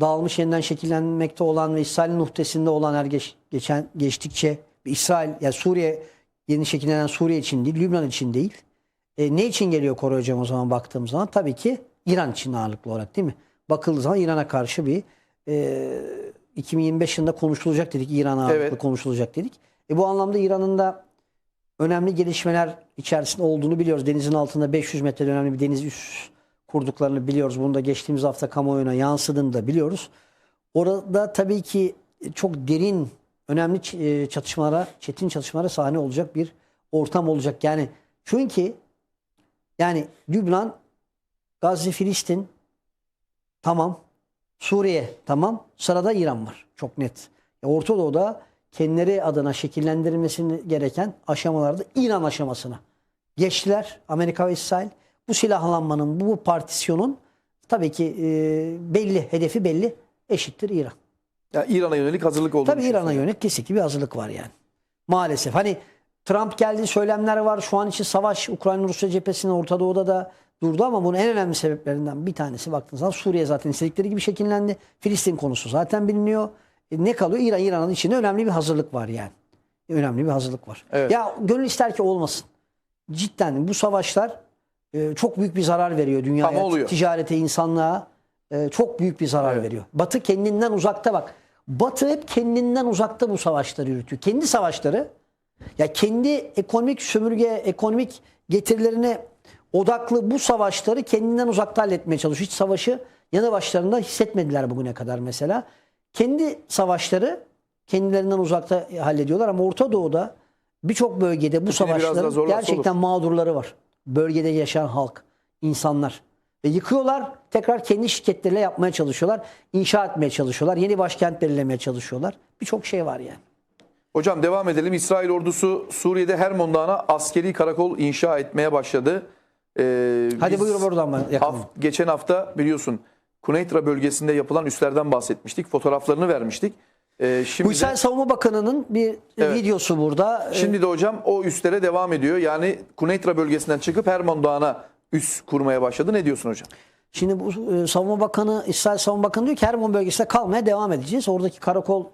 dağılmış yeniden şekillenmekte olan ve İsrail'in muhtesinde olan her geç- geçen geçtikçe İsrail yani Suriye yeni şekillenen Suriye için değil, Lübnan için değil. E, ne için geliyor Kore hocam o zaman baktığımız zaman? Tabii ki İran için ağırlıklı olarak değil mi? Bakıldığı zaman İran'a karşı bir e, 2025 yılında konuşulacak dedik. İran ağırlıklı Evet. konuşulacak dedik. E, bu anlamda İran'ın da önemli gelişmeler içerisinde olduğunu biliyoruz. Denizin altında 500 metre önemli bir deniz üs kurduklarını biliyoruz. Bunu da geçtiğimiz hafta kamuoyuna yansıdığını da biliyoruz. Orada tabii ki çok derin, önemli e, çatışmalara, çetin çatışmalara sahne olacak bir ortam olacak. Yani çünkü yani Lübnan, Gazze, Filistin tamam. Suriye tamam. Sırada İran var. Çok net. E, Orta Doğu'da kendileri adına şekillendirilmesi gereken aşamalarda İran aşamasına geçtiler. Amerika ve İsrail. Bu silahlanmanın, bu partisyonun tabii ki e, belli, hedefi belli. Eşittir İran. Yani İran'a yönelik hazırlık olduğunu Tabii İran'a yönelik kesinlikle bir hazırlık var yani. Maalesef. Hani Trump geldi söylemler var. Şu an için savaş Ukrayna-Rusya cephesinde Orta Doğu'da da durdu ama bunun en önemli sebeplerinden bir tanesi baktığınız zaman Suriye zaten istedikleri gibi şekillendi. Filistin konusu zaten biliniyor. E, ne kalıyor? İran, İran'ın içinde önemli bir hazırlık var yani. Önemli bir hazırlık var. Evet. Ya gönül ister ki olmasın. Cidden bu savaşlar e, çok büyük bir zarar veriyor Ama dünyaya, oluyor. ticarete, insanlığa e, çok büyük bir zarar Evet. veriyor. Batı kendinden uzakta bak. Batı hep kendinden uzakta bu savaşları yürütüyor. Kendi savaşları ya kendi ekonomik sömürge, ekonomik getirilerine odaklı bu savaşları kendinden uzakta halletmeye çalışıyor. Hiç savaşı yanı başlarında hissetmediler bugüne kadar mesela. Kendi savaşları kendilerinden uzakta hallediyorlar ama Orta Doğu'da birçok bölgede bu biraz daha savaşların zorlarsa gerçekten mağdurları var. Bölgede yaşayan halk, insanlar. Ve yıkıyorlar, tekrar kendi şirketleriyle yapmaya çalışıyorlar. inşa etmeye çalışıyorlar. Yeni başkent belirlemeye çalışıyorlar. Birçok şey var yani. Hocam devam edelim. İsrail ordusu Suriye'de Hermon Dağı'na askeri karakol inşa etmeye başladı. Ee, Hadi biz buyur buradan haf- geçen hafta biliyorsun Kuneytra bölgesinde yapılan üslerden bahsetmiştik. Fotoğraflarını vermiştik. Ee, şimdi, Uysal de, Savunma Bakanı'nın bir Evet. videosu burada. Ee, şimdi de hocam o üslere devam ediyor. Yani Kuneytra bölgesinden çıkıp Hermon Dağı'na üs kurmaya başladı. Ne diyorsun hocam? Şimdi bu e, Savunma Bakanı, İsrail Savunma Bakanı diyor ki Hermon bölgesinde kalmaya devam edeceğiz. Oradaki karakol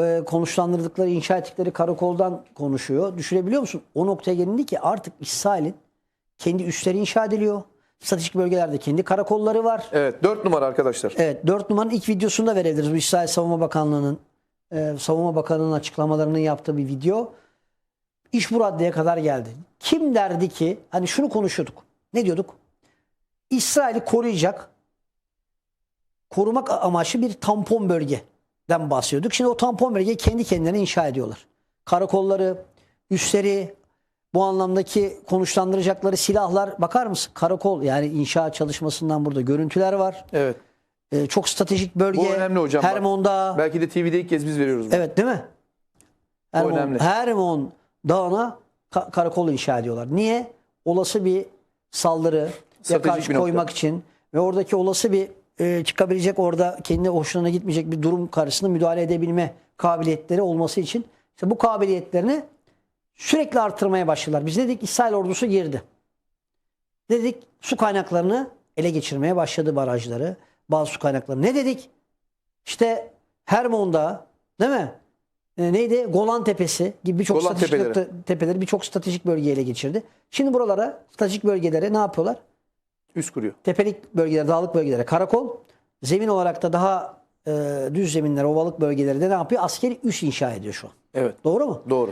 e, konuşlandırdıkları, inşa ettikleri karakoldan konuşuyor. Düşünebiliyor musun? O noktaya gelindi ki artık İsrail'in kendi üsleri inşa ediliyor. Stratejik bölgelerde kendi karakolları var. Evet 4 numara arkadaşlar. Evet 4 numaranın ilk videosunu da verebiliriz. Bu İsrail Savunma Bakanlığı'nın e, Savunma Bakanı'nın açıklamalarının yaptığı bir video. İş bu raddeye kadar geldi. Kim derdi ki hani şunu konuşuyorduk. Ne diyorduk? İsrail'i koruyacak korumak amaçlı bir tampon bölgeden bahsediyorduk. Şimdi o tampon bölgeyi kendi kendilerine inşa ediyorlar. Karakolları, üsleri, bu anlamdaki konuşlandıracakları silahlar bakar mısın? Karakol yani inşaat çalışmasından burada görüntüler var. Evet. Ee, çok stratejik bölge. Bu önemli hocam bak. Hermon Dağı. Belki de TV'de ilk kez biz veriyoruz. bunu. Evet değil mi? Hermon, önemli. Hermon Dağı'na ka- karakol inşa ediyorlar. Niye? Olası bir saldırı ya karşı nokta. koymak için ve oradaki olası bir e, çıkabilecek orada kendi hoşuna gitmeyecek bir durum karşısında müdahale edebilme kabiliyetleri olması için işte bu kabiliyetlerini sürekli artırmaya başladılar. Biz dedik? İsrail ordusu girdi. Dedik su kaynaklarını ele geçirmeye başladı barajları, bazı su kaynakları. Ne dedik? İşte Hermon'da değil mi? E, neydi? Golan Tepesi gibi birçok Golan stratejik Tepeleri. tepeleri birçok stratejik bölgeyi ele geçirdi. Şimdi buralara, stratejik bölgelere ne yapıyorlar? Üs kuruyor. Tepelik bölgelere, dağlık bölgelere karakol, zemin olarak da daha e, düz zeminler, ovalık bölgeleri de ne yapıyor? Askeri üs inşa ediyor şu an. Evet. Doğru mu? Doğru.